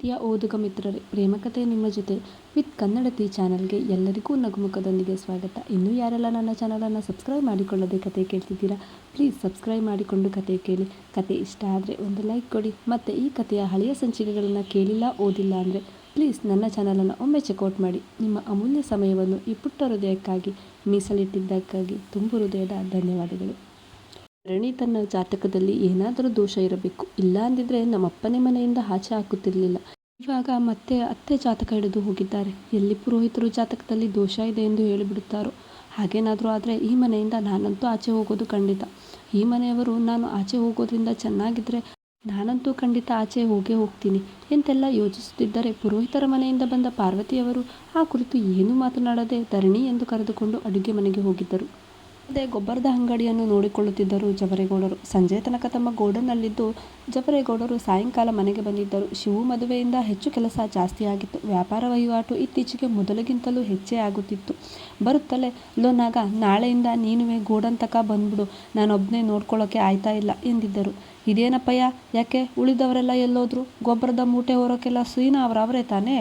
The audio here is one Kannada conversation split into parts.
ಪ್ರಿಯ ಓದುಗ ಮಿತ್ರರೇ ಪ್ರೇಮಕತೆ ನಿಮ್ಮ ಜೊತೆ ವಿತ್ ಕನ್ನಡತಿ ಚಾನಲ್ಗೆ ಎಲ್ಲರಿಗೂ ನಗುಮುಖದೊಂದಿಗೆ ಸ್ವಾಗತ. ಇನ್ನೂ ಯಾರೆಲ್ಲ ನನ್ನ ಚಾನಲನ್ನು ಸಬ್ಸ್ಕ್ರೈಬ್ ಮಾಡಿಕೊಳ್ಳದೆ ಕತೆ ಕೇಳ್ತಿದ್ದೀರಾ, ಪ್ಲೀಸ್ ಸಬ್ಸ್ಕ್ರೈಬ್ ಮಾಡಿಕೊಂಡು ಕತೆ ಕೇಳಿ. ಕತೆ ಇಷ್ಟ ಆದರೆ ಒಂದು ಲೈಕ್ ಕೊಡಿ. ಮತ್ತು ಈ ಕಥೆಯ ಹಳೆಯ ಸಂಚಿಕೆಗಳನ್ನು ಕೇಳಿಲ್ಲ, ಓದಿಲ್ಲ ಅಂದರೆ ಪ್ಲೀಸ್ ನನ್ನ ಚಾನಲನ್ನು ಒಮ್ಮೆ ಚೆಕ್ಔಟ್ ಮಾಡಿ. ನಿಮ್ಮ ಅಮೂಲ್ಯ ಸಮಯವನ್ನು ಈ ಪುಟ್ಟ ಹೃದಯಕ್ಕಾಗಿ ಮೀಸಲಿಟ್ಟಿದ್ದಕ್ಕಾಗಿ ತುಂಬು ಹೃದಯದ ಧನ್ಯವಾದಗಳು. ರಣಿ ತನ್ನ ಜಾತಕದಲ್ಲಿ ಏನಾದರೂ ದೋಷ ಇರಬೇಕು. ಇಲ್ಲ ಅಂದಿದ್ರೆ ನಮ್ಮಪ್ಪನೇ ಮನೆಯಿಂದ ಆಚೆ ಹಾಕುತ್ತಿರಲಿಲ್ಲ. ಇವಾಗ ಮತ್ತೆ ಅತ್ತೆ ಜಾತಕ ಹಿಡಿದು ಹೋಗಿದ್ದಾರೆ. ಎಲ್ಲಿ ಪುರೋಹಿತರು ಜಾತಕದಲ್ಲಿ ದೋಷ ಇದೆ ಎಂದು ಹೇಳಿಬಿಡುತ್ತಾರೋ? ಹಾಗೇನಾದರೂ ಆದರೆ ಈ ಮನೆಯಿಂದ ನಾನಂತೂ ಆಚೆ ಹೋಗೋದು ಖಂಡಿತ. ಈ ಮನೆಯವರು ನಾನು ಆಚೆ ಹೋಗೋದ್ರಿಂದ ಚೆನ್ನಾಗಿದ್ದರೆ ನಾನಂತೂ ಖಂಡಿತ ಆಚೆ ಹೋಗೇ ಹೋಗ್ತೀನಿ ಎಂತೆಲ್ಲ ಯೋಚಿಸುತ್ತಿದ್ದರೆ ಪುರೋಹಿತರ ಮನೆಯಿಂದ ಬಂದ ಪಾರ್ವತಿಯವರು ಆ ಕುರಿತು ಏನೂ ಮಾತನಾಡದೆ ಧರಣಿ ಎಂದು ಕರೆದುಕೊಂಡು ಅಡುಗೆ ಮನೆಗೆ ಹೋಗಿದ್ದರು. ಅದೇ ಗೊಬ್ಬರದ ಅಂಗಡಿಯನ್ನು ನೋಡಿಕೊಳ್ಳುತ್ತಿದ್ದರು ಜವರೇಗೌಡರು. ಸಂಜೆ ತನಕ ತಮ್ಮ ಗೋಡನ್ನಲ್ಲಿದ್ದು ಜವರೇಗೌಡರು ಸಾಯಂಕಾಲ ಮನೆಗೆ ಬಂದಿದ್ದರು. ಶಿವು ಮದುವೆಯಿಂದ ಹೆಚ್ಚು ಕೆಲಸ ಜಾಸ್ತಿ ಆಗಿತ್ತು ವ್ಯಾಪಾರ ವಹಿವಾಟು ಇತ್ತೀಚೆಗೆ ಮೊದಲಿಗಿಂತಲೂ ಹೆಚ್ಚೇ ಆಗುತ್ತಿತ್ತು. ಬರುತ್ತಲೇ ಲೋನಾಗ ನಾಳೆಯಿಂದ ನೀನುವೆ ಗೋಡನ್ ತಕ ಬಂದ್ಬಿಡು. ನಾನೊಬ್ಬನೇ ನೋಡ್ಕೊಳ್ಳೋಕೆ ಆಯ್ತಾ ಇಲ್ಲ ಎಂದಿದ್ದರು. ಇದೇನಪ್ಪಯ್ಯ, ಯಾಕೆ ಉಳಿದವರೆಲ್ಲ ಎಲ್ಲೋದ್ರು? ಗೊಬ್ಬರದ ಮೂಟೆ ಹೊರೋಕೆಲ್ಲ ಸೀನಾ ಅವರವರೇ ತಾನೇ?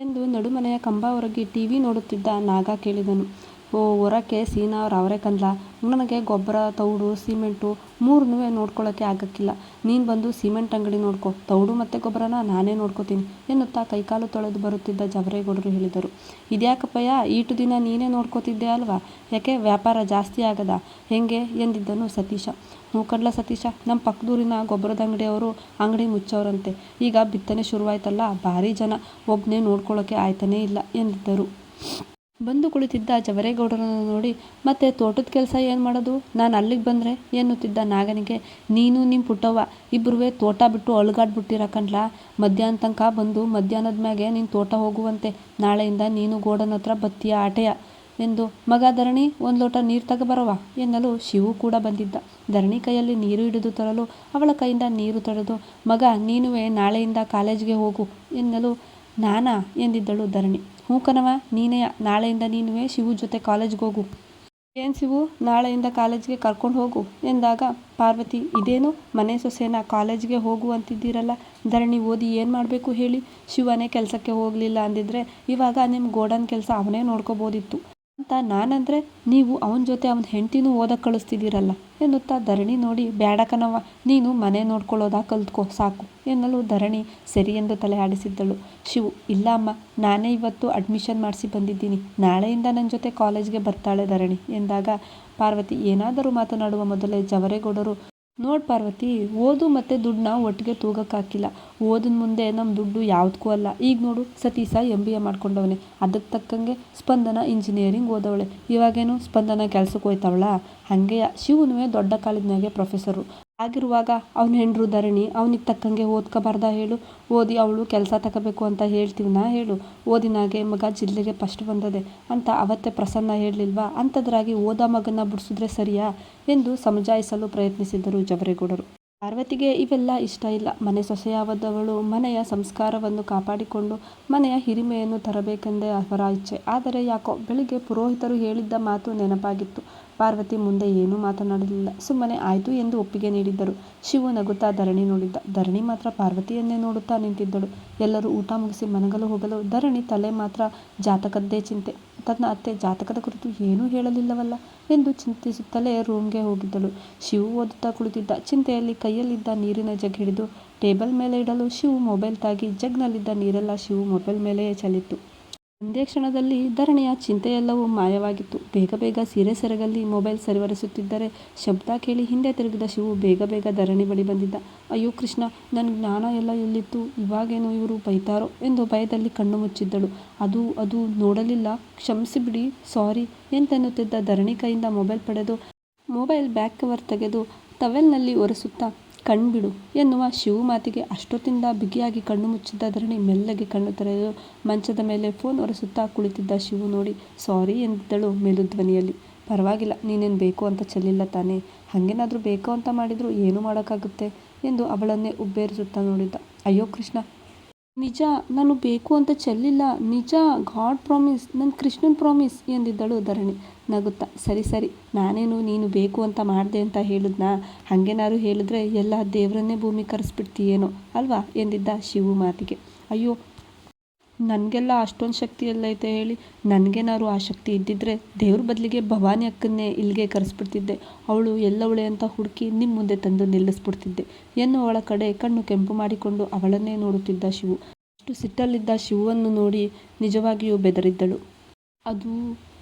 ಎಂದು ನಡುಮನೆಯ ಕಂಬ ಹೊರಗೆ ಟಿವಿ ನೋಡುತ್ತಿದ್ದ ನಾಗ ಕೇಳಿದನು. ಹೊರಕ್ಕೆ ಸೀನಾ ಅವ್ರು ಕಂದ್ಲ. ನನಗೆ ಗೊಬ್ಬರ, ತೌಡು, ಸಿಮೆಂಟು ಮೂರನ್ನೂ ನೋಡ್ಕೊಳ್ಳೋಕ್ಕೆ ಆಗೋಕ್ಕಿಲ್ಲ. ನೀನು ಬಂದು ಸಿಮೆಂಟ್ ಅಂಗಡಿ ನೋಡ್ಕೊ. ತೌಡು ಮತ್ತು ಗೊಬ್ಬರನ ನಾನೇ ನೋಡ್ಕೋತೀನಿ ಎನ್ನುತ್ತಾ ಕೈಕಾಲು ತೊಳೆದು ಬರುತ್ತಿದ್ದ ಜವರೇಗೌಡರು ಹೇಳಿದರು. ಇದ್ಯಾಕಪ್ಪಯ್ಯ, ಈಟು ದಿನ ನೀನೇ ನೋಡ್ಕೋತಿದ್ದೆ ಅಲ್ವಾ? ಯಾಕೆ ವ್ಯಾಪಾರ ಜಾಸ್ತಿ ಆಗದ? ಹೆಂಗೆ? ಎಂದಿದ್ದನು ಸತೀಶ. ಹ್ಞೂ ಕಡ್ಲ ಸತೀಶ ನಮ್ಮ ಪಕ್ಕದೂರಿನ ಗೊಬ್ಬರದ ಅಂಗಡಿಯವರು ಅಂಗಡಿ ಮುಚ್ಚೋರಂತೆ. ಈಗ ಬಿತ್ತನೆ ಶುರುವಾಯ್ತಲ್ಲ, ಭಾರಿ ಜನ. ಒಬ್ಬನೇ ನೋಡ್ಕೊಳ್ಳೋಕ್ಕೆ ಆಯ್ತಾನೇ ಇಲ್ಲ, ಎಂದಿದ್ದರು. ಬಂದು ಕುಳಿತಿದ್ದ ಜವರೇಗೌಡರನ್ನು ನೋಡಿ, ಮತ್ತೆ ತೋಟದ ಕೆಲಸ ಏನು ಮಾಡೋದು? ನಾನು ಅಲ್ಲಿಗೆ ಬಂದರೆ? ಎನ್ನುತ್ತಿದ್ದ ನಾಗನಿಗೆ, ನೀನು ನಿಮ್ಮ ಪುಟ್ಟವ್ವ ಇಬ್ಬರೂ ತೋಟ ಬಿಟ್ಟು ಅಳುಗಾಡ್ಬಿಟ್ಟಿರ ಕಣ್ಲಾ? ಮಧ್ಯಾಹ್ನ ತನಕ ಬಂದು ಮಧ್ಯಾಹ್ನದ ಮ್ಯಾಗೆ ನೀನು ತೋಟ ಹೋಗುವಂತೆ. ನಾಳೆಯಿಂದ ನೀನು ಗೋಡನ ಹತ್ರ ಬತ್ತಿಯ ಆಟೆಯ. ಎಂದು, ಮಗ ಧರಣಿ, ಒಂದು ಲೋಟ ನೀರು ತಗಬರವ ಎನ್ನಲು ಶಿವು ಕೂಡ ಬಂದಿದ್ದ. ಧರಣಿ ಕೈಯಲ್ಲಿ ನೀರು ಹಿಡಿದು ತರಲು ಅವಳ ಕೈಯಿಂದ ನೀರು ತಡೆದು, ಮಗ, ನೀನುವೆ ನಾಳೆಯಿಂದ ಕಾಲೇಜಿಗೆ ಹೋಗು ಎನ್ನಲು ನಾನಾ? ಎಂದಿದ್ದಳು ಧರಣಿ. ಹ್ಞೂ ಕಣವ ನೀನೇ ನಾಳೆಯಿಂದ ನೀನುವೆ ಶಿವು ಜೊತೆ ಕಾಲೇಜ್ಗೆ ಹೋಗು. ಏನು ಶಿವು? ನಾಳೆಯಿಂದ ಕಾಲೇಜ್ಗೆ ಕರ್ಕೊಂಡು ಹೋಗು. ಎಂದಾಗ, ಪಾರ್ವತಿ, ಇದೇನು? ಮನೆ ಸೊಸೆನ ಕಾಲೇಜ್ಗೆ ಹೋಗು ಅಂತಿದ್ದೀರಲ್ಲ? ಧರಣಿ ಓದಿ ಏನು ಮಾಡಬೇಕು ಹೇಳಿ? ಶಿವನೇ ಕೆಲಸಕ್ಕೆ ಹೋಗಲಿಲ್ಲ ಅಂದಿದ್ರೆ ಇವಾಗ ನಿಮ್ಮ ಗೋಡನ್ ಕೆಲಸ ಅವನೇ ನೋಡ್ಕೋಬೋದಿತ್ತು. ಅಂತ ನಾನಂದರೆ, ನೀವು ಅವನ ಜೊತೆ ಅವನ ಹೆಂಡ್ತಿನೂ ಓದಕ್ಕೆ ಕಳಿಸ್ತಿದ್ದೀರಲ್ಲ? ಎನ್ನುತ್ತಾ ಧರಣಿ ನೋಡಿ ಬ್ಯಾಡಕನವ್ವ ನೀನು ಮನೆ ನೋಡ್ಕೊಳ್ಳೋದಾ ಕಲ್ತ್ಕೋ, ಸಾಕು, ಎನ್ನಲು ಧರಣಿ ಸರಿ ಎಂದು ತಲೆ ಆಡಿಸಿದ್ದಳು. ಶಿವು, ಇಲ್ಲ ಅಮ್ಮ, ನಾನೇ ಇವತ್ತು ಅಡ್ಮಿಷನ್ ಮಾಡಿಸಿ ಬಂದಿದ್ದೀನಿ. ನಾಳೆಯಿಂದ ನನ್ನ ಜೊತೆ ಕಾಲೇಜ್ಗೆ ಬರ್ತಾಳೆ ಧರಣಿ, ಎಂದಾಗ, ಪಾರ್ವತಿ, ಏನಾದರೂ ಮಾತನಾಡುವ ಮೊದಲೇ ಜವರೇಗೌಡರು ನೋಡು ಪಾರ್ವತಿ, ಓದು ಮತ್ತೆ ದುಡ್ಡನ್ನ ಒಟ್ಟಿಗೆ ತೂಗಕ್ಕಾಕಿಲ್ಲ ಓದಿನ ಮುಂದೆ ನಮ್ಮ ದುಡ್ಡು ಯಾವುದಕ್ಕೂ ಅಲ್ಲ. ಈಗ ನೋಡು, ಸತೀಶ ಎಂ ಬಿ ಎ ಮಾಡ್ಕೊಂಡವನೆ. ಅದಕ್ಕೆ ತಕ್ಕಂಗೆ ಸ್ಪಂದನ ಇಂಜಿನಿಯರಿಂಗ್ ಓದವಳೆ. ಇವಾಗೇನು ಸ್ಪಂದನ ಕೆಲ್ಸಕ್ಕೆ ಹೋಯ್ತವಳ? ಹಂಗೆಯ? ಶಿವನುವೆ ದೊಡ್ಡ ಕಾಲೇಜ್ನಾಗೆ ಪ್ರೊಫೆಸರು ಆಗಿರುವಾಗ ಅವ್ನ ಹೆಂಡ್ರು ಧರಣಿ, ಅವನಿಗೆ ತಕ್ಕಂಗೆ ಓದ್ಕೋಬಾರ್ದ ಹೇಳು. ಓದಿ ಅವಳು ಕೆಲಸ ತಗೋಬೇಕು ಅಂತ ಹೇಳ್ತೀವಿನಾ ಹೇಳು. ಓದಿನಾಗೆ ಮಗ ಜಿಲ್ಲೆಗೆ ಫಸ್ಟ್ ಬಂದದೆ. ಅಂತ ಅವತ್ತೇ ಪ್ರಸನ್ನ ಹೇಳಲಿಲ್ವಾ? ಅಂಥದ್ರಾಗಿ ಓದ ಮಗನ ಬಿಡಿಸಿದ್ರೆ ಸರಿಯಾ? ಎಂದು ಸಮಜಾಯಿಸಲು ಪ್ರಯತ್ನಿಸಿದರು ಜವರೇಗೌಡರು. ಪಾರ್ವತಿಗೆ ಇವೆಲ್ಲ ಇಷ್ಟ ಇಲ್ಲ. ಮನೆ ಸೊಸೆಯಾವದವಳು ಮನೆಯ ಸಂಸ್ಕಾರವನ್ನು ಕಾಪಾಡಿಕೊಂಡು ಮನೆಯ ಹಿರಿಮೆಯನ್ನು ತರಬೇಕೆಂದೇ ಅವರ ಇಚ್ಛೆ. ಆದರೆ ಯಾಕೋ ಬೆಳಿಗ್ಗೆ ಪುರೋಹಿತರು ಹೇಳಿದ್ದ ಮಾತು ನೆನಪಾಗಿತ್ತು. ಪಾರ್ವತಿ ಮುಂದೆ ಏನೂ ಮಾತನಾಡಲಿಲ್ಲ. ಸುಮ್ಮನೆ ಆಯಿತು ಎಂದು ಒಪ್ಪಿಗೆ ನೀಡಿದ್ದರು. ಶಿವು ನಗುತ್ತಾ ಧರಣಿ ನೋಡಿದ್ದ. ಧರಣಿ ಮಾತ್ರ ಪಾರ್ವತಿಯನ್ನೇ ನೋಡುತ್ತಾ ನಿಂತಿದ್ದಳು. ಎಲ್ಲರೂ ಊಟ ಮುಗಿಸಿ ಮನಗಲು ಹೋಗಲು ಧರಣಿ ತಲೆ ಮಾತ್ರ ಜಾತಕದ್ದೇ ಚಿಂತೆ. ತನ್ನ ಅತ್ತೆ ಜಾತಕದ ಕುರಿತು ಏನೂ ಹೇಳಲಿಲ್ಲವಲ್ಲ ಎಂದು ಚಿಂತಿಸುತ್ತಲೇ ರೂಮ್ಗೆ ಹೋಗಿದ್ದಳು. ಶಿವು ಓದುತ್ತಾ ಕುಳಿತಿದ್ದ. ಚಿಂತೆಯಲ್ಲಿ ಕೈಯಲ್ಲಿದ್ದ ನೀರಿನ ಜಗ್ ಹಿಡಿದು ಟೇಬಲ್ ಮೇಲೆ ಇಡಲು ಶಿವು ಮೊಬೈಲ್ ತಾಗಿ ಜಗ್ನಲ್ಲಿದ್ದ ನೀರೆಲ್ಲ ಶಿವು ಮೊಬೈಲ್ ಮೇಲೆಯೇ ಚೆಲ್ಲಿತ್ತು ಒಂದೇ ಕ್ಷಣದಲ್ಲಿ ಧರಣಿಯ ಚಿಂತೆಯೆಲ್ಲವೂ ಮಾಯವಾಗಿತ್ತು. ಬೇಗ ಬೇಗ ಸೀರೆ ಸೆರಗಲ್ಲಿ ಮೊಬೈಲ್ ಸರಿವರಿಸುತ್ತಿದ್ದರೆ ಶಬ್ದ ಕೇಳಿ ಹಿಂದೆ ತಿರುಗಿದ ಶಿವು ಬೇಗ ಬೇಗ ಧರಣಿ ಬಳಿ ಬಂದಿದ್ದ. ಅಯ್ಯೋ ಕೃಷ್ಣ ನನ್ನ ಜ್ಞಾನ ಎಲ್ಲ ಎಲ್ಲಿತ್ತು? ಇವಾಗೇನು ಇವರು ಬೈತಾರೋ ಎಂದು ಭಯದಲ್ಲಿ ಕಣ್ಣು ಮುಚ್ಚಿದ್ದಳು. ಅದು ಅದು ನೋಡಲಿಲ್ಲ. ಕ್ಷಮಿಸಿಬಿಡಿ, ಸಾರಿ ಎಂತೆನ್ನುತ್ತಿದ್ದ ಧರಣಿ ಕೈಯಿಂದ ಮೊಬೈಲ್ ಪಡೆದು ಮೊಬೈಲ್ ಬ್ಯಾಕ್ ಕವರ್ ತೆಗೆದು ಟವೆಲ್ನಲ್ಲಿ ಒರೆಸುತ್ತಾ ಕಣ್ಬಿಡು ಎನ್ನುವ ಶಿವು ಮಾತಿಗೆ ಅಷ್ಟೊತ್ತಿಂದ ಬಿಗಿಯಾಗಿ ಕಣ್ಣು ಮುಚ್ಚಿದ್ದ ಧರಣಿ ಮೆಲ್ಲಗೆ ಕಣ್ಣು ತೆರೆದು ಮಂಚದ ಮೇಲೆ ಫೋನ್ ಒರೆಸುತ್ತಾ ಕುಳಿತಿದ್ದ ಶಿವು ನೋಡಿ, ಸಾರಿ, ಎಂದಿದ್ದಳು ಮೆಲುಧ್ವನಿಯಲ್ಲಿ. ಪರವಾಗಿಲ್ಲ, ನೀನೇನು ಬೇಕು ಅಂತ ಚೆಲ್ಲಿಲ್ಲ ತಾನೇ. ಹಾಗೇನಾದರೂ ಬೇಕು ಅಂತ ಮಾಡಿದರೂ ಏನು ಮಾಡೋಕ್ಕಾಗುತ್ತೆ? ಎಂದು ಅವಳನ್ನೇ ಉಬ್ಬೇರಿಸುತ್ತಾ ನೋಡಿದ್ದ. ಅಯ್ಯೋ ಕೃಷ್ಣ ನಿಜ, ನಾನು ಬೇಕು ಅಂತ ಚೆಲ್ಲಿಲ್ಲ. ನಿಜ, ಗಾಡ್ ಪ್ರಾಮಿಸ್ ನನ್ನ ಕೃಷ್ಣನ್ ಪ್ರಾಮಿಸ್ ಎಂದಿದ್ದಳು ಧರಣಿ. ನಗುತ್ತಾ, ಸರಿ ಸರಿ, ನಾನೇನು ನೀನು ಬೇಕು ಅಂತ ಮಾಡಿದೆ ಅಂತ ಹೇಳಿದ್ನಾ? ಹಾಗೇನಾದ್ರು ಹೇಳಿದ್ರೆ ಎಲ್ಲ ದೇವರನ್ನೇ ಭೂಮಿ ಕರೆಸ್ಬಿಡ್ತೀಯೇನೋ ಅಲ್ವಾ? ಎಂದಿದ್ದ ಶಿವು ಮಾತಿಗೆ. ಅಯ್ಯೋ ನನಗೆಲ್ಲ ಅಷ್ಟೊಂದು ಶಕ್ತಿ ಎಲ್ಲೈತೆ ಹೇಳಿ. ನನಗೇನಾದ್ರು ಆ ಶಕ್ತಿ ಇದ್ದಿದ್ರೆ ದೇವ್ರ ಬದಲಿಗೆ ಭವಾನಿ ಅಕ್ಕನ್ನೇ ಇಲ್ಲಿಗೆ ಕರೆಸ್ಬಿಡ್ತಿದ್ದೆ. ಅವಳು ಎಲ್ಲವಳೆ ಅಂತ ಹುಡುಕಿ ನಿಮ್ಮ ಮುಂದೆ ತಂದು ನಿಲ್ಲಿಸ್ಬಿಡ್ತಿದ್ದೆ. ಎನ್ನುವಳ ಕಡೆ ಕಣ್ಣು ಕೆಂಪು ಮಾಡಿಕೊಂಡು ಅವಳನ್ನೇ ನೋಡುತ್ತಿದ್ದ ಶಿವು. ಅಷ್ಟು ಸಿಟ್ಟಲ್ಲಿದ್ದ ಶಿವವನ್ನು ನೋಡಿ ನಿಜವಾಗಿಯೂ ಬೆದರಿದ್ದಳು. ಅದು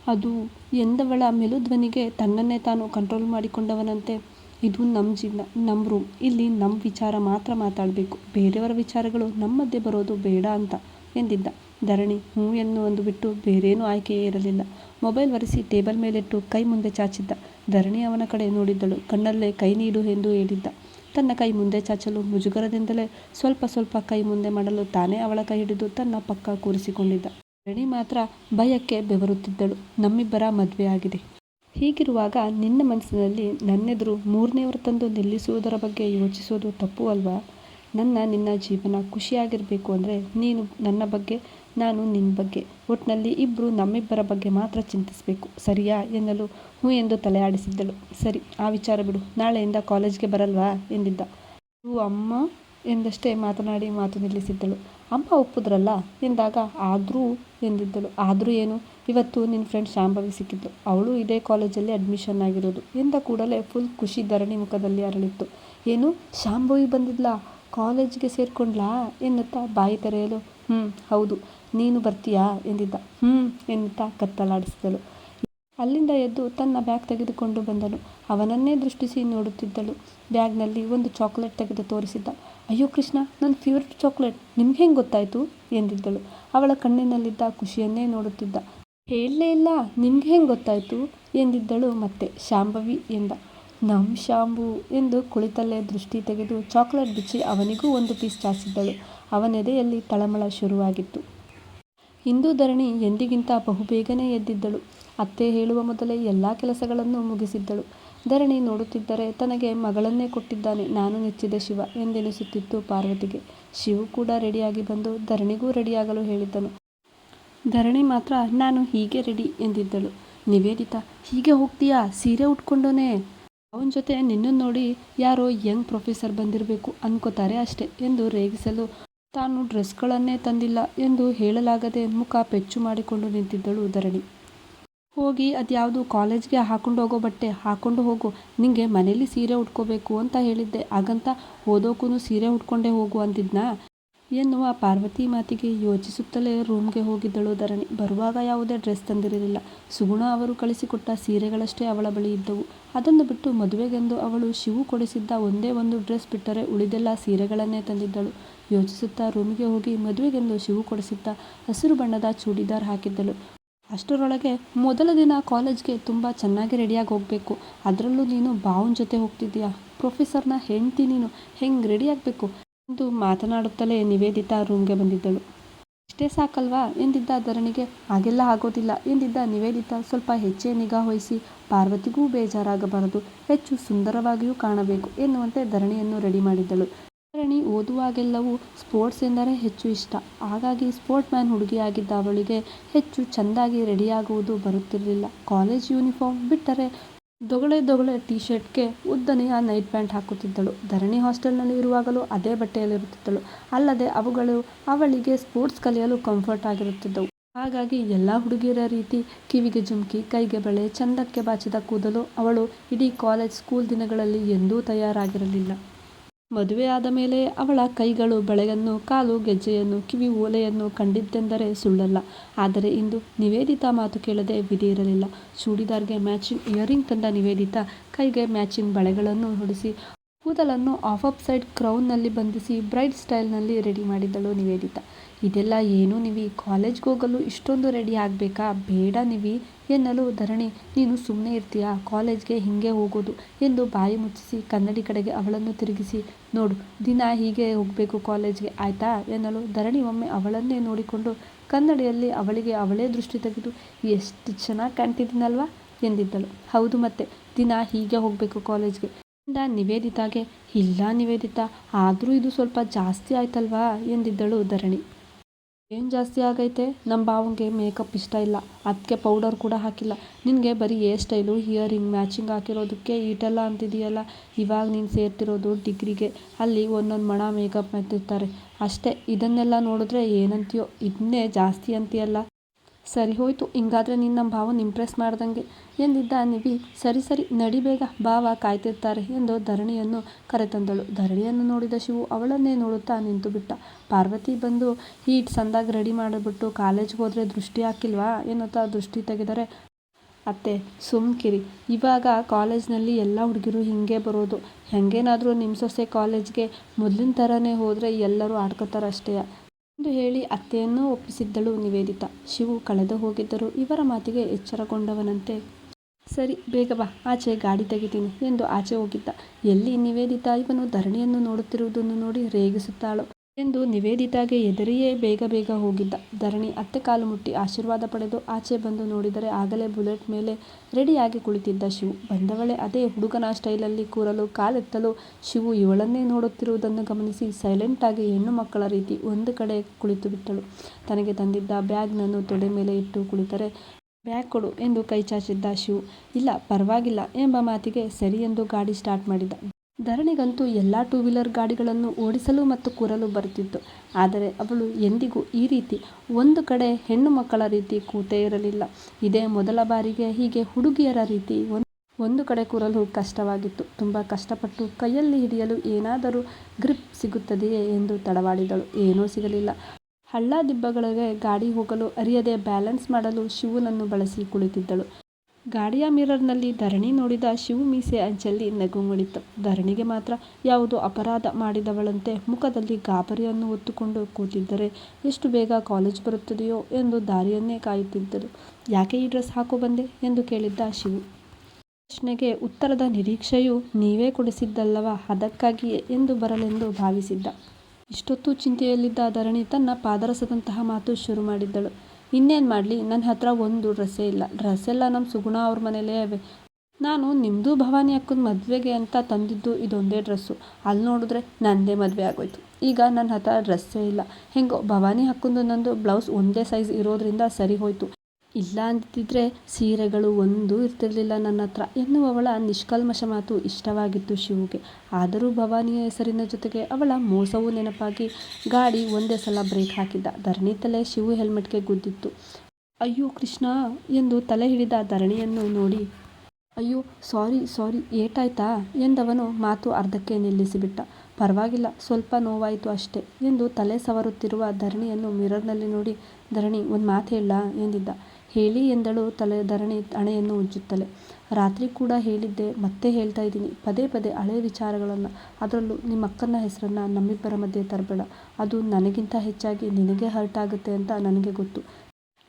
ಅದು ಎಂದವಳ ಮೆಲುಧ್ವನಿಗೆ ತನ್ನನ್ನೇ ತಾನು ಕಂಟ್ರೋಲ್ ಮಾಡಿಕೊಂಡವನಂತೆ. ಇದು ನಮ್ಮ ಜೀವನ ನಮ್ಮ ರೂಮ್ ಇಲ್ಲಿ ನಮ್ಮ ವಿಚಾರ ಮಾತ್ರ ಮಾತಾಡಬೇಕು. ಬೇರೆಯವರ ವಿಚಾರಗಳು ನಮ್ಮ ಮಧ್ಯೆ ಬರೋದು ಬೇಡ ಅಂತ. ಎಂದಿದ್ದ. ಧರಣಿ ಹ್ಞೂ ಎನ್ನುವಂದು ಬಿಟ್ಟು ಬೇರೇನೂ ಆಯ್ಕೆಯೇ ಇರಲಿಲ್ಲ. ಮೊಬೈಲ್ ಒರೆಸಿ ಟೇಬಲ್ ಮೇಲಿಟ್ಟು ಕೈ ಮುಂದೆ ಚಾಚಿದ್ದ. ಧರಣಿ ಅವನ ಕಡೆ ನೋಡಿದ್ದಳು. ಕಣ್ಣಲ್ಲೇ ಕೈ ನೀಡು ಎಂದು ಹೇಳಿದ್ದ. ತನ್ನ ಕೈ ಮುಂದೆ ಚಾಚಲು ಮುಜುಗರದಿಂದಲೇ ಸ್ವಲ್ಪ ಸ್ವಲ್ಪ ಕೈ ಮುಂದೆ ಮಾಡಲು ತಾನೇ ಅವಳ ಕೈ ಹಿಡಿದು ತನ್ನ ಪಕ್ಕ ಕೂರಿಸಿಕೊಂಡಿದ್ದ. ಧರಣಿ ಮಾತ್ರ ಭಯಕ್ಕೆ ಬೆವರುತ್ತಿದ್ದಳು. ನಮ್ಮಿಬ್ಬರ ಮದುವೆ ಆಗಿದೆ. ಹೀಗಿರುವಾಗ ನಿನ್ನ ಮನಸ್ಸಿನಲ್ಲಿ ನನ್ನೆದುರು ಮೂರನೇವರು ತಂದು ನಿಲ್ಲಿಸುವುದರ ಬಗ್ಗೆ ಯೋಚಿಸೋದು ತಪ್ಪು ಅಲ್ವಾ? ನನ್ನ, ನಿನ್ನ ಜೀವನ ಖುಷಿಯಾಗಿರಬೇಕು ಅಂದರೆ ನೀನು ನನ್ನ ಬಗ್ಗೆ, ನಾನು ನಿನ್ನ ಬಗ್ಗೆ. ಒಟ್ಟಿನಲ್ಲಿ ಇಬ್ಬರು ನಮ್ಮಿಬ್ಬರ ಬಗ್ಗೆ ಮಾತ್ರ ಚಿಂತಿಸಬೇಕು. ಸರಿಯಾ ಎನ್ನಲು ಹ್ಞೂ ಎಂದು ತಲೆ ಆಡಿಸಿದ್ದಳು ಸರಿ, ಆ ವಿಚಾರ ಬಿಡು. ನಾಳೆಯಿಂದ ಕಾಲೇಜ್ಗೆ ಬರಲ್ವಾ ಎಂದಿದ್ದ. ಹ್ಞೂ ಅಮ್ಮ ಎಂದಷ್ಟೇ ಮಾತನಾಡಿ ಮಾತು ನಿಲ್ಲಿಸಿದ್ದಳು. ಅಮ್ಮ ಒಪ್ಪಿದ್ರಲ್ಲ ಎಂದಾಗ ಆದರೂ ಎಂದಿದ್ದಳು. ಆದರೂ ಏನು? ಇವತ್ತು ನಿನ್ನ ಫ್ರೆಂಡ್ ಶಾಂಭವಿ ಸಿಕ್ಕಿದ್ದು. ಅವಳು ಇದೇ ಕಾಲೇಜಲ್ಲಿ ಅಡ್ಮಿಷನ್ ಆಗಿರೋದು. ಎಂದ ಕೂಡಲೇ ಫುಲ್ ಖುಷಿ ಧರಣಿ ಮುಖದಲ್ಲಿ ಅರಳಿತ್ತು. ಏನು? ಶಾಂಭವಿ ಬಂದಿದ್ಲಾ? ಕಾಲೇಜ್ಗೆ ಸೇರಿಕೊಂಡ್ಲಾ? ಎನ್ನುತ್ತಾ ಬಾಯಿ ತೆರೆಯಲು. ಹ್ಞೂ ಹೌದು, ನೀನು ಬರ್ತೀಯಾ? ಎಂದಿದ್ದ. ಹ್ಞೂ ಎನ್ನುತ್ತಾ ಕತ್ತಲಾಡಿಸಿದಳು. ಅಲ್ಲಿಂದ ಎದ್ದು ತನ್ನ ಬ್ಯಾಗ್ ತೆಗೆದುಕೊಂಡು ಬಂದನು. ಅವನನ್ನೇ ದೃಷ್ಟಿಸಿ ನೋಡುತ್ತಿದ್ದಳು. ಬ್ಯಾಗ್ನಲ್ಲಿ ಒಂದು ಚಾಕ್ಲೇಟ್ ತೆಗೆದು ತೋರಿಸಿದ್ದ. ಅಯ್ಯೋ ಕೃಷ್ಣ, ನನ್ನ ಫೇವ್ರೆಟ್ ಚಾಕ್ಲೇಟ್ ನಿಮ್ಗೆ ಹೆಂಗೆ ಗೊತ್ತಾಯಿತು? ಎಂದಿದ್ದಳು. ಅವಳ ಕಣ್ಣಿನಲ್ಲಿದ್ದ ಖುಷಿಯನ್ನೇ ನೋಡುತ್ತಿದ್ದ. ಹೇಳಲೇ ಇಲ್ಲ, ನಿಮ್ಗೆ ಹೆಂಗೆ ಗೊತ್ತಾಯಿತು? ಎಂದಿದ್ದಳು ಮತ್ತೆ. ಶಾಂಭವಿ ಎಂದ. ನಮ್ ಶಾಂಭು ಎಂದು ಕುಳಿತಲ್ಲೇ ದೃಷ್ಟಿ ತೆಗೆದು ಚಾಕ್ಲೇಟ್ ಬಿಚ್ಚಿ ಅವನಿಗೂ ಒಂದು ಪೀಸ್ ಚಾಚಿದ್ದಳು. ಅವನೆದೆಯಲ್ಲಿ ತಳಮಳ ಶುರುವಾಗಿತ್ತು. ಇಂದು ಧರಣಿ ಎಂದಿಗಿಂತ ಬಹುಬೇಗನೆ ಎದ್ದಿದ್ದಳು. ಅತ್ತೆ ಹೇಳುವ ಮೊದಲೇ ಎಲ್ಲ ಕೆಲಸಗಳನ್ನು ಮುಗಿಸಿದ್ದಳು. ಧರಣಿ ನೋಡುತ್ತಿದ್ದರೆ ತನಗೆ ಮಗಳನ್ನೇ ಕೊಟ್ಟಿದ್ದಾನೆ. ನಾನು ನೆಚ್ಚಿದ ಶಿವ ಎಂದೆನಿಸುತ್ತಿತ್ತು ಪಾರ್ವತಿಗೆ. ಶಿವು ಕೂಡ ರೆಡಿಯಾಗಿ ಬಂದು ಧರಣಿಗೂ ರೆಡಿಯಾಗಲು ಹೇಳಿದ್ದನು. ಧರಣಿ ಮಾತ್ರ, ನಾನು ಹೀಗೆ ರೆಡಿ ಎಂದಿದ್ದಳು. ನಿವೇದಿತಾ, ಹೀಗೆ ಹೋಗ್ತೀಯಾ? ಸೀರೆ ಉಟ್ಕೊಂಡೋನೆ? ಅವನ ಜೊತೆ ನಿನ್ನನ್ನು ನೋಡಿ ಯಾರೋ ಯಂಗ್ ಪ್ರೊಫೆಸರ್ ಬಂದಿರಬೇಕು ಅನ್ಕೋತಾರೆ ಅಷ್ಟೇ ಎಂದು ರೇಗಿಸಲು ತಾನು ಡ್ರೆಸ್ಗಳನ್ನೇ ತಂದಿಲ್ಲ ಎಂದು ಹೇಳಲಾಗದೆ ಮುಖ ಪೆಚ್ಚು ಮಾಡಿಕೊಂಡು ನಿಂತಿದ್ದಳು ಧರಣಿ. ಹೋಗಿ ಅದ್ಯಾವುದು ಕಾಲೇಜ್ಗೆ ಹಾಕೊಂಡು ಹೋಗೋ ಬಟ್ಟೆ ಹಾಕೊಂಡು ಹೋಗು, ನಿಂಗೆ ಮನೇಲಿ ಸೀರೆ ಉಟ್ಕೋಬೇಕು ಅಂತ ಹೇಳಿದ್ದೆ. ಹಾಗಂತ ಓದೋಕ್ಕೂ ಸೀರೆ ಉಟ್ಕೊಂಡೇ ಹೋಗು ಅಂದಿದ್ನಾ? ಎನ್ನುವ ಪಾರ್ವತಿ ಮಾತಿಗೆ ಯೋಚಿಸುತ್ತಲೇ ರೂಮ್ಗೆ ಹೋಗಿದ್ದಳು ಧರಣಿ. ಬರುವಾಗ ಯಾವುದೇ ಡ್ರೆಸ್ ತಂದಿರಲಿಲ್ಲ. ಸುಗುಣ ಅವರು ಕಳಿಸಿಕೊಟ್ಟ ಸೀರೆಗಳಷ್ಟೇ ಅವಳ ಬಳಿ ಇದ್ದವು. ಅದನ್ನು ಬಿಟ್ಟು ಮದುವೆಗೆಂದು ಅವಳು ಶಿವು ಕೊಡಿಸಿದ್ದ ಒಂದೇ ಒಂದು ಡ್ರೆಸ್ ಬಿಟ್ಟರೆ ಉಳಿದೆಲ್ಲ ಸೀರೆಗಳನ್ನೇ ತಂದಿದ್ದಳು. ಯೋಚಿಸುತ್ತಾ ರೂಮಿಗೆ ಹೋಗಿ ಮದುವೆಗೆಂದು ಶಿವು ಕೊಡಿಸಿದ್ದ ಹಸಿರು ಬಣ್ಣದ ಚೂಡಿದಾರ್ ಹಾಕಿದ್ದಳು. ಅಷ್ಟರೊಳಗೆ ಮೊದಲ ದಿನ ಕಾಲೇಜ್ಗೆ ತುಂಬ ಚೆನ್ನಾಗಿ ರೆಡಿಯಾಗಿ ಹೋಗಬೇಕು. ಅದರಲ್ಲೂ ನೀನು ಬಾವನ ಜೊತೆ ಹೋಗ್ತಿದ್ದೀಯಾ? ಪ್ರೊಫೆಸರ್ನ ಹೆಂಡ್ತಿ ನೀನು. ಹೆಂಗೆ ರೆಡಿ ಆಗಬೇಕು? ಎಂದು ಮಾತನಾಡುತ್ತಲೇ ನಿವೇದಿತಾ ರೂಮ್ಗೆ ಬಂದಿದ್ದಳು. ಇಷ್ಟೇ ಸಾಕಲ್ವಾ? ಎಂದಿದ್ದ ಧರಣಿಗೆ. ಹಾಗೆಲ್ಲ ಆಗೋದಿಲ್ಲ, ಎಂದಿದ್ದ ನಿವೇದಿತಾ ಸ್ವಲ್ಪ ಹೆಚ್ಚೇ ನಿಗಾ ವಹಿಸಿ. ಪಾರ್ವತಿಗೂ ಬೇಜಾರಾಗಬಾರದು. ಹೆಚ್ಚು ಸುಂದರವಾಗಿಯೂ ಕಾಣಬೇಕು, ಎನ್ನುವಂತೆ ಧರಣಿಯನ್ನು ರೆಡಿ ಮಾಡಿದ್ದಳು. ಧರಣಿ ಓದುವಾಗೆಲ್ಲವೂ ಸ್ಪೋರ್ಟ್ಸ್ ಎಂದರೆ ಹೆಚ್ಚು ಇಷ್ಟ. ಹಾಗಾಗಿ ಸ್ಪೋರ್ಟ್ ಮ್ಯಾನ್ ಹುಡುಗಿಯಾಗಿದ್ದ ಅವಳಿಗೆ ಹೆಚ್ಚು ಚೆಂದಾಗಿ ರೆಡಿಯಾಗುವುದು ಬರುತ್ತಿರಲಿಲ್ಲ. ಕಾಲೇಜ್ ಯೂನಿಫಾರ್ಮ್ ಬಿಟ್ಟರೆ ದೊಗಳೆ ದೊಗಳೆ ಟೀ ಶರ್ಟ್ಗೆ ಉದ್ದನೆಯ ನೈಟ್ ಪ್ಯಾಂಟ್ ಹಾಕುತ್ತಿದ್ದಳು. ಧರಣಿ ಹಾಸ್ಟೆಲ್ನಲ್ಲಿ ಇರುವಾಗಲೂ ಅದೇ ಬಟ್ಟೆಯಲ್ಲಿರುತ್ತಿದ್ದಳು. ಅಲ್ಲದೆ ಅವುಗಳು ಅವಳಿಗೆ ಸ್ಪೋರ್ಟ್ಸ್ ಕಲಿಯಲು ಕಂಫರ್ಟ್ ಆಗಿರುತ್ತಿದ್ದವು. ಹಾಗಾಗಿ ಎಲ್ಲ ಹುಡುಗಿಯರ ರೀತಿ ಕಿವಿಗೆ ಜುಮ್ಕಿ, ಕೈಗೆ ಬಳೆ, ಚಂದಕ್ಕೆ ಬಾಚಿದ ಕೂದಲು ಅವಳು ಇಡೀ ಕಾಲೇಜ್ ಸ್ಕೂಲ್ ದಿನಗಳಲ್ಲಿ ಎಂದೂ ತಯಾರಾಗಿರಲಿಲ್ಲ. ಮದುವೆಯಾದ ಮೇಲೆ ಅವಳ ಕೈಗಳು ಬಳೆಯನ್ನು, ಕಾಲು ಗೆಜ್ಜೆಯನ್ನು, ಕಿವಿ ಓಲೆಯನ್ನು ಕಂಡಿದ್ದೆಂದರೆ ಸುಳ್ಳಲ್ಲ. ಆದರೆ ಇಂದು ನಿವೇದಿತಾ ಮಾತು ಕೇಳದೆ ವಿಧಿ ಇರಲಿಲ್ಲ. ಚೂಡಿದಾರ್ಗೆ ಮ್ಯಾಚಿಂಗ್ ಇಯರಿಂಗ್ ತಂದ ನಿವೇದಿತಾ ಕೈಗೆ ಮ್ಯಾಚಿಂಗ್ ಬಳೆಗಳನ್ನು ಹೊಡಿಸಿ ಕೂದಲನ್ನು ಆಫ್ ಅಪ್ ಸೈಡ್ ಕ್ರೌನ್ನಲ್ಲಿ ಬಂಧಿಸಿ ಬ್ರೈಡ್ ಸ್ಟೈಲ್ನಲ್ಲಿ ರೆಡಿ ಮಾಡಿದ್ದಳು ನಿವೇದಿತಾ. ಇದೆಲ್ಲ ಏನು? ನಿವಿ ಕಾಲೇಜ್ಗೆ ಹೋಗಲು ಇಷ್ಟೊಂದು ರೆಡಿ ಆಗಬೇಕಾ? ಬೇಡ ನೀವಿ, ಎನ್ನಲು ಧರಣಿ. ನೀನು ಸುಮ್ಮನೆ ಇರ್ತೀಯಾ? ಕಾಲೇಜ್ಗೆ ಹೀಗೆ ಹೋಗೋದು? ಎಂದು ಬಾಯಿ ಮುಚ್ಚಿಸಿ ಕನ್ನಡಿ ಕಡೆಗೆ ಅವಳನ್ನು ತಿರುಗಿಸಿ, ನೋಡು, ದಿನ ಹೀಗೆ ಹೋಗಬೇಕು ಕಾಲೇಜ್ಗೆ ಆಯಿತಾ? ಎನ್ನಲು ಧರಣಿ ಒಮ್ಮೆ ಅವಳನ್ನೇ ನೋಡಿಕೊಂಡು ಕನ್ನಡಿಯಲ್ಲಿ ಅವಳಿಗೆ ಅವಳೇ ದೃಷ್ಟಿ ತೆಗೆದು, ಎಷ್ಟು ಚೆನ್ನಾಗಿ ಕಾಣ್ತಿದ್ದೀನಲ್ವಾ? ಎಂದಿದ್ದಳು. ಹೌದು ಮತ್ತೆ, ದಿನ ಹೀಗೆ ಹೋಗಬೇಕು ಕಾಲೇಜ್ಗೆ ಇಂದ ನಿವೇದಿತಾಗೆ, ಇಲ್ಲ ನಿವೇದಿತಾ, ಆದರೂ ಇದು ಸ್ವಲ್ಪ ಜಾಸ್ತಿ ಆಯ್ತಲ್ವಾ? ಎಂದಿದ್ದಳು ಧರಣಿ. ಏನು ಜಾಸ್ತಿ ಆಗೈತೆ? ನಮ್ಮ ಭಾವಂಗೆ ಮೇಕಪ್ ಇಷ್ಟ ಇಲ್ಲ. ಅದಕ್ಕೆ ಪೌಡರ್ ಕೂಡ ಹಾಕಿಲ್ಲ. ನಿನಗೆ ಬರೀ ಹೇರ್ ಸ್ಟೈಲು ಇಯರಿಂಗ್ ಮ್ಯಾಚಿಂಗ್ ಹಾಕಿರೋದಕ್ಕೆ ಈಟೆಲ್ಲ ಅಂತಿದೆಯಲ್ಲ? ಇವಾಗ ನೀನು ಸೇರ್ತಿರೋದು ಡಿಗ್ರಿಗೆ. ಅಲ್ಲಿ ಒಂದೊಂದು ಮಣ ಮೇಕಪ್ ಮಾಡ್ತಿರ್ತಾರೆ. ಅಷ್ಟೇ, ಇದನ್ನೆಲ್ಲ ನೋಡಿದ್ರೆ ಏನಂತೀಯೋ. ಇದನ್ನೇ ಜಾಸ್ತಿ ಅಂತೀಯಲ್ಲ? ಸರಿ ಹೋಯ್ತು, ಹಿಂಗಾದ್ರೆ ನೀನು ನಮ್ಮ ಭಾವನ ಇಂಪ್ರೆಸ್ ಮಾಡ್ದಂಗೆ. ಎಂದಿದ್ದ ನಿವಿ ಸರಿ ಸರಿ, ನಡಿ ಬೇಗ ಭಾವ ಕಾಯ್ತಿರ್ತಾರೆ ಎಂದು ಧರಣಿಯನ್ನು ಕರೆತಂದಳು. ಧರಣಿಯನ್ನು ನೋಡಿದ ಶಿವು ಅವಳನ್ನೇ ನೋಡುತ್ತಾ ನಿಂತು ಬಿಟ್ಟ. ಪಾರ್ವತಿ ಬಂದು ಹೀಟ್ ಸಂದಾಗ ರೆಡಿ ಮಾಡಿಬಿಟ್ಟು ಕಾಲೇಜ್ಗೆ ಹೋದರೆ ದೃಷ್ಟಿ ಹಾಕಿಲ್ವಾ? ಎನ್ನುತ್ತಾ ದೃಷ್ಟಿ ತೆಗೆದರೆ, ಅತ್ತೆ ಸುಮ್ಕಿರಿ ಇವಾಗ ಕಾಲೇಜ್ನಲ್ಲಿ ಎಲ್ಲ ಹುಡುಗಿರು ಹಿಂಗೆ ಬರೋದು. ಹೆಂಗೇನಾದರೂ ನಿಮ್ಮ ಸೊಸೆ ಕಾಲೇಜ್ಗೆ ಮೊದಲಿನ ಥರನೇ ಹೋದರೆ ಎಲ್ಲರೂ ಆಡ್ಕೋತಾರಷ್ಟೇ. ಎಂದು ಹೇಳಿ ಅತ್ತೆಯನ್ನೂ ಒಪ್ಪಿಸಿದ್ದಳು ನಿವೇದಿತಾ. ಶಿವು ಕಳೆದು ಹೋಗಿದ್ದರು ಇವರ ಮಾತಿಗೆ ಎಚ್ಚರಗೊಂಡವನಂತೆ, ಸರಿ, ಬೇಗ ಬಾ, ಆಚೆ ಗಾಡಿ ತೆಗಿತೀನಿ ಎಂದು ಆಚೆ ಹೋಗಿದ್ದ. ಎಲ್ಲಿ ನಿವೇದಿತಾ ಇವನು ಧರಣಿಯನ್ನು ನೋಡುತ್ತಿರುವುದನ್ನು ನೋಡಿ ರೇಗಿಸುತ್ತಾಳು. ಎಂದು ನಿವೇದಿತಾಗೆ ಎದುರಿಯೇ ಬೇಗ ಬೇಗ ಹೋಗಿದ್ದ. ಧರಣಿ ಅತ್ತೆ ಕಾಲು ಮುಟ್ಟಿ ಆಶೀರ್ವಾದ ಪಡೆದು ಆಚೆ ಬಂದು ನೋಡಿದರೆ ಆಗಲೇ ಬುಲೆಟ್ ಮೇಲೆ ರೆಡಿಯಾಗಿ ಕುಳಿತಿದ್ದ ಶಿವು. ಬಂದವಳೆ ಅದೇ ಹುಡುಗನ ಸ್ಟೈಲಲ್ಲಿ ಕೂರಲು, ಕಾಲೆತ್ತಲು ಶಿವು ಇವಳನ್ನೇ ನೋಡುತ್ತಿರುವುದನ್ನು ಗಮನಿಸಿ ಸೈಲೆಂಟಾಗಿ ಹೆಣ್ಣು ಮಕ್ಕಳ ರೀತಿ ಒಂದು ಕಡೆ ಕುಳಿತು ಬಿಟ್ಟಳು. ತನಗೆ ತಂದಿದ್ದ ಬ್ಯಾಗ್ನನ್ನು ತೊಡೆ ಮೇಲೆ ಇಟ್ಟು ಕುಳಿತರೆ, ಬ್ಯಾಗ್ ಕೊಡು ಎಂದು ಕೈ ಚಾಚಿದ್ದ ಶಿವು. ಇಲ್ಲ, ಪರವಾಗಿಲ್ಲ ಎಂಬ ಮಾತಿಗೆ ಸರಿ ಎಂದು ಗಾಡಿ ಸ್ಟಾರ್ಟ್ ಮಾಡಿದ. ಧರಣಿಗಂತೂ ಎಲ್ಲ ಟೂ ವೀಲರ್ ಗಾಡಿಗಳನ್ನು ಓಡಿಸಲು ಮತ್ತು ಕೂರಲು ಬರುತ್ತಿತ್ತು. ಆದರೆ ಅವಳು ಎಂದಿಗೂ ಈ ರೀತಿ ಒಂದು ಕಡೆ ಹೆಣ್ಣು ಮಕ್ಕಳ ರೀತಿ ಕೂತೇ ಇರಲಿಲ್ಲ. ಇದೇ ಮೊದಲ ಬಾರಿಗೆ ಹೀಗೆ ಹುಡುಗಿಯರ ರೀತಿ ಒಂದು ಕಡೆ ಕೂರಲು ಕಷ್ಟವಾಗಿತ್ತು. ತುಂಬ ಕಷ್ಟಪಟ್ಟು ಕೈಯಲ್ಲಿ ಹಿಡಿಯಲು ಏನಾದರೂ ಗ್ರಿಪ್ ಸಿಗುತ್ತದೆಯೇ ಎಂದು ತಡವಾಡಿದಳು. ಏನೂ ಸಿಗಲಿಲ್ಲ. ಹಳ್ಳ ದಿಬ್ಬಗಳಿಗೆ ಗಾಡಿ ಹೋಗಲು ಅರಿಯದೆ ಬ್ಯಾಲೆನ್ಸ್ ಮಾಡಲು ಶಿವುನನ್ನು ಬಳಸಿ ಕುಳಿತಿದ್ದಳು. ಗಾಡಿಯ ಮಿರರ್ನಲ್ಲಿ ಧರಣಿ ನೋಡಿದ ಶಿವು ಮೀಸೆ ಅಂಚಲ್ಲಿ ನಗು ಮುಳಿತು ಧರಣಿಗೆ ಮಾತ್ರ ಯಾವುದೋ ಅಪರಾಧ ಮಾಡಿದವಳಂತೆ ಮುಖದಲ್ಲಿ ಗಾಬರಿಯನ್ನು ಹೊತ್ತುಕೊಂಡು ಕೂತಿದ್ದರೆ ಎಷ್ಟು ಬೇಗ ಕಾಲೇಜ್ ಬರುತ್ತದೆಯೋ ಎಂದು ದಾರಿಯನ್ನೇ ಕಾಯುತ್ತಿದ್ದರು. ಯಾಕೆ ಈ ಡ್ರೆಸ್ ಹಾಕೋ ಬಂದೆ ಎಂದು ಕೇಳಿದ್ದ ಶಿವು. ಪ್ರಶ್ನೆಗೆ ಉತ್ತರದ ನಿರೀಕ್ಷೆಯು ನೀವೇ ಕೊಡಿಸಿದ್ದಲ್ಲವ ಅದಕ್ಕಾಗಿಯೇ ಎಂದು ಬರಲೆಂದು ಭಾವಿಸಿದ್ದ. ಇಷ್ಟೊತ್ತು ಚಿಂತೆಯಲ್ಲಿದ್ದ ಧರಣಿ ತನ್ನ ಪಾದರಸದಂತಹ ಮಾತು ಶುರು ಮಾಡಿದ್ದಳು. ಇನ್ನೇನು ಮಾಡಲಿ? ನನ್ನ ಹತ್ರ ಒಂದು ಡ್ರೆಸ್ಸೇ ಇಲ್ಲ. ಡ್ರೆಸ್ ಎಲ್ಲ ನಮ್ಮ ಸುಗುಣ ಅವ್ರ ಮನೇಲೇ ಅವೆ ನಾನು ನಿಮ್ಮದು ಭವಾನಿ ಅಕ್ಕನ ಮದುವೆಗೆ ಅಂತ ತಂದಿದ್ದು ಇದೊಂದೇ ಡ್ರೆಸ್ಸು. ಅಲ್ಲಿ ನೋಡಿದ್ರೆ ನನ್ನದೇ ಮದುವೆ ಆಗೋಯ್ತು. ಈಗ ನನ್ನ ಹತ್ರ ಡ್ರೆಸ್ಸೇ ಇಲ್ಲ. ಹೆಂಗೋ ಭವಾನಿ ಅಕ್ಕಂದು ನಂದು ಬ್ಲೌಸ್ ಒಂದೇ ಸೈಜ್ ಇರೋದ್ರಿಂದ ಸರಿ ಹೋಯ್ತು. ಇಲ್ಲ ಅಂದಿದ್ದರೆ ಸೀರೆಗಳು ಒಂದೂ ಇರ್ತಿರಲಿಲ್ಲ ನನ್ನ ಹತ್ರ. ಎನ್ನುವವಳ ನಿಷ್ಕಲ್ಮಶ ಮಾತು ಇಷ್ಟವಾಗಿತ್ತು ಶಿವುಗೆ. ಆದರೂ ಭವಾನಿಯ ಹೆಸರಿನ ಜೊತೆಗೆ ಅವಳ ಮೋಸವೂ ನೆನಪಾಗಿ ಗಾಡಿ ಒಂದೇ ಸಲ ಬ್ರೇಕ್ ಹಾಕಿದ್ದ. ಧರಣಿ ತಲೆ ಶಿವು ಹೆಲ್ಮೆಟ್ಗೆ ಗುದ್ದಿತ್ತು. ಅಯ್ಯೋ ಕೃಷ್ಣ ಎಂದು ತಲೆ ಹಿಡಿದ ಧರಣಿಯನ್ನು ನೋಡಿ. ಅಯ್ಯೋ ಸಾರಿ ಸಾರಿ, ಏಟಾಯ್ತಾ ಎಂದವನು ಮಾತು ಅರ್ಧಕ್ಕೆ ನಿಲ್ಲಿಸಿಬಿಟ್ಟ. ಪರವಾಗಿಲ್ಲ, ಸ್ವಲ್ಪ ನೋವಾಯಿತು ಅಷ್ಟೇ ಎಂದು ತಲೆ ಸವರುತ್ತಿರುವ ಧರಣಿಯನ್ನು ಮಿರರ್ನಲ್ಲಿ ನೋಡಿ, ಧರಣಿ, ಒಂದು ಮಾತು ಹೇಳ ಎಂದಿದ್ದ. ಹೇಳಿ ಎಂದಳು ತಲೆ ಧರಣಿ ಹಣೆಯನ್ನು ಉಜ್ಜುತ್ತಲೇ. ರಾತ್ರಿ ಕೂಡ ಹೇಳಿದ್ದೆ, ಮತ್ತೆ ಹೇಳ್ತಾ ಇದ್ದೀನಿ. ಪದೇ ಪದೇ ಹಳೆ ವಿಚಾರಗಳನ್ನು. ಅದರಲ್ಲೂ ನಿಮ್ಮ ಅಕ್ಕನ ಹೆಸರನ್ನು ನಮ್ಮಿಬ್ಬರ ಮಧ್ಯೆ ತರಬೇಡ. ಅದು ನನಗಿಂತ ಹೆಚ್ಚಾಗಿ ನಿನಗೆ ಹರ್ಟ್ ಆಗುತ್ತೆ ಅಂತ ನನಗೆ ಗೊತ್ತು.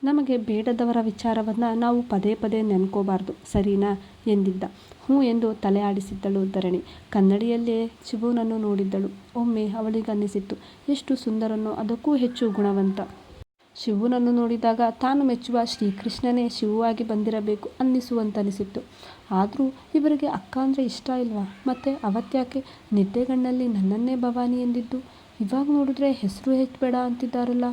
ನಮಗೆ ಬೇಡದವರ ವಿಚಾರವನ್ನು ನಾವು ಪದೇ ಪದೇ ನೆನ್ಕೋಬಾರ್ದು, ಸರಿನಾ? ಎಂದಿದ್ದ. ಹ್ಞೂ ಎಂದು ತಲೆ ಆಡಿಸಿದ್ದಳು ಧರಣಿ. ಕನ್ನಡಿಯಲ್ಲೇ ಶಿವನನ್ನು ನೋಡಿದ್ದಳು. ಒಮ್ಮೆ ಅವಳಿಗನ್ನಿಸಿತ್ತು, ಎಷ್ಟು ಸುಂದರನೋ ಅದಕ್ಕೂ ಹೆಚ್ಚು ಗುಣವಂತ. ಶಿವುನನ್ನು ನೋಡಿದಾಗ ತಾನು ಮೆಚ್ಚುವ ಶ್ರೀಕೃಷ್ಣನೇ ಶಿವವಾಗಿ ಬಂದಿರಬೇಕು ಅನ್ನಿಸುವಂತನಿಸಿತ್ತು. ಆದರೂ ಇವರಿಗೆ ಅಕ್ಕ ಅಂದರೆ ಇಷ್ಟ ಇಲ್ವಾ? ಮತ್ತು ಅವತ್ತ್ಯಾಕೆ ನಿದ್ದೆಗಣ್ಣಲ್ಲಿ ನನ್ನನ್ನೇ ಭವಾನಿ ಎಂದಿದ್ದು? ಇವಾಗ ನೋಡಿದ್ರೆ ಹೆಸರು ಹೆಚ್ಚಬೇಡ ಅಂತಿದ್ದಾರಲ್ಲ?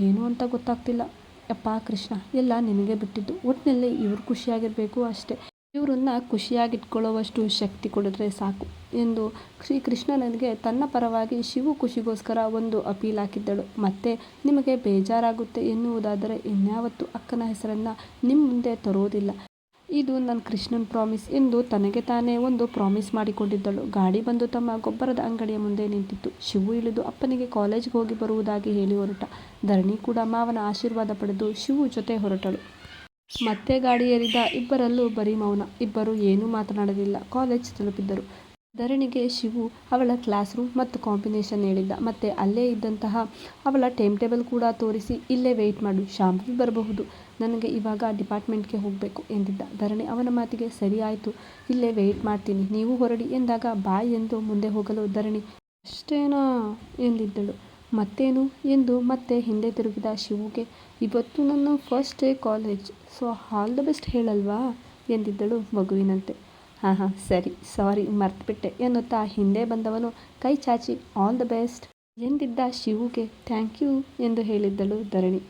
ಏನು ಅಂತ ಗೊತ್ತಾಗ್ತಿಲ್ಲ. ಅಪ್ಪ ಕೃಷ್ಣ, ಎಲ್ಲ ನಿನಗೆ ಬಿಟ್ಟಿದ್ದು. ಒಟ್ಟಿನಲ್ಲಿ ಇವರು ಖುಷಿಯಾಗಿರಬೇಕು ಅಷ್ಟೇ. ಇವರನ್ನ ಖುಷಿಯಾಗಿಟ್ಕೊಳ್ಳುವಷ್ಟು ಶಕ್ತಿ ಕೊಡಿದ್ರೆ ಸಾಕು ಎಂದು ಶ್ರೀ ಕೃಷ್ಣನಿಗೆ ತನ್ನ ಪರವಾಗಿ ಶಿವು ಖುಷಿಗೋಸ್ಕರ ಒಂದು ಅಪೀಲ್ ಹಾಕಿದ್ದಳು. ಮತ್ತೆ, ನಿಮಗೆ ಬೇಜಾರಾಗುತ್ತೆ ಎನ್ನುವುದಾದರೆ ಇನ್ಯಾವತ್ತೂ ಅಕ್ಕನ ಹೆಸರನ್ನು ನಿಮ್ಮ ಮುಂದೆ ತರೋದಿಲ್ಲ. ಇದು ನನ್ನ ಕೃಷ್ಣನ್ ಪ್ರಾಮಿಸ್ ಎಂದು ತನಗೆ ತಾನೇ ಒಂದು ಪ್ರಾಮಿಸ್ ಮಾಡಿಕೊಂಡಿದ್ದಳು. ಗಾಡಿ ಬಂದು ತಮ್ಮ ಗೊಬ್ಬರದ ಅಂಗಡಿಯ ಮುಂದೆ ನಿಂತಿತ್ತು. ಶಿವು ಇಳಿದು ಅಪ್ಪನಿಗೆ ಕಾಲೇಜ್ಗೆ ಹೋಗಿ ಬರುವುದಾಗಿ ಹೇಳಿ ಹೊರಟ. ಧರಣಿ ಕೂಡ ಮಾವನ ಆಶೀರ್ವಾದ ಪಡೆದು ಶಿವು ಜೊತೆ ಹೊರಟಳು. ಮತ್ತೆ ಗಾಡಿ ಏರಿದ ಇಬ್ಬರಲ್ಲೂ ಬರೀ ಮೌನ. ಇಬ್ಬರು ಏನೂ ಮಾತನಾಡಲಿಲ್ಲ. ಕಾಲೇಜ್ ತಲುಪಿದ್ದರು. ಧರಣಿಗೆ ಶಿವು ಅವಳ ಕ್ಲಾಸ್ ರೂಮ್ ಮತ್ತು ಕಾಂಬಿನೇಷನ್ ಹೇಳಿದ್ದ. ಮತ್ತು ಅಲ್ಲೇ ಇದ್ದಂತಹ ಅವಳ ಟೈಮ್ ಟೇಬಲ್ ಕೂಡ ತೋರಿಸಿ ಇಲ್ಲೇ ವೆಯ್ಟ್ ಮಾಡು. ಶಾಂಭವಿ ಬರಬಹುದು. ನನಗೆ ಇವಾಗ ಡಿಪಾರ್ಟ್ಮೆಂಟ್ಗೆ ಹೋಗಬೇಕು ಎಂದಿದ್ದ. ಧರಣಿ ಅವನ ಮಾತಿಗೆ ಸರಿ ಆಯಿತು. ಇಲ್ಲೇ ವೆಯ್ಟ್ ಮಾಡ್ತೀನಿ. ನೀವು ಹೊರಡಿ ಎಂದಾಗ ಬಾಯ್ ಎಂದು ಮುಂದೆ ಹೋಗಲು ಧರಣಿ ಅಷ್ಟೇನಾ ಎಂದಿದ್ದಳು. ಮತ್ತೇನು ಎಂದು ಮತ್ತೆ ಹಿಂದೆ ತಿರುಗಿದ ಶಿವುಗೆ ಇವತ್ತು ನನ್ನ first day college. So all the best ಹೇಳಲ್ವಾ? ಎಂದಿದ್ದಳು ಮಗುವಿನಂತೆ. ಹಾಂ ಹಾಂ ಸರಿ, ಸಾರಿ, ಮರ್ತುಬಿಟ್ಟೆ ಎನ್ನುತ್ತಾ ಹಿಂದೆ ಬಂದವನು ಕೈ ಚಾಚಿ ಆಲ್ ದ ಬೆಸ್ಟ್ ಎಂದಿದ್ದ ಶಿವುಗೆ ಥ್ಯಾಂಕ್ ಯು ಎಂದು ಹೇಳಿದ್ದಳು ಧರಣಿ.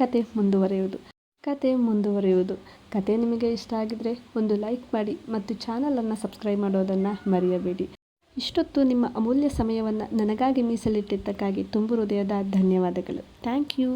ಕತೆ ಮುಂದುವರೆಯುವುದು. ಕತೆ ಮುಂದುವರೆಯುವುದು. ಕತೆ ನಿಮಗೆ ಇಷ್ಟ ಆಗಿದರೆ ಒಂದು ಲೈಕ್ ಮಾಡಿ ಮತ್ತು ಚಾನಲನ್ನು ಸಬ್ಸ್ಕ್ರೈಬ್ ಮಾಡೋದನ್ನು ಮರೆಯಬೇಡಿ. ಇಷ್ಟೊತ್ತು ನಿಮ್ಮ ಅಮೂಲ್ಯ ಸಮಯವನ್ನು ನನಗಾಗಿ ಮೀಸಲಿಟ್ಟಿದ್ದಕ್ಕಾಗಿ ತುಂಬು ಹೃದಯದ ಧನ್ಯವಾದಗಳು. Thank you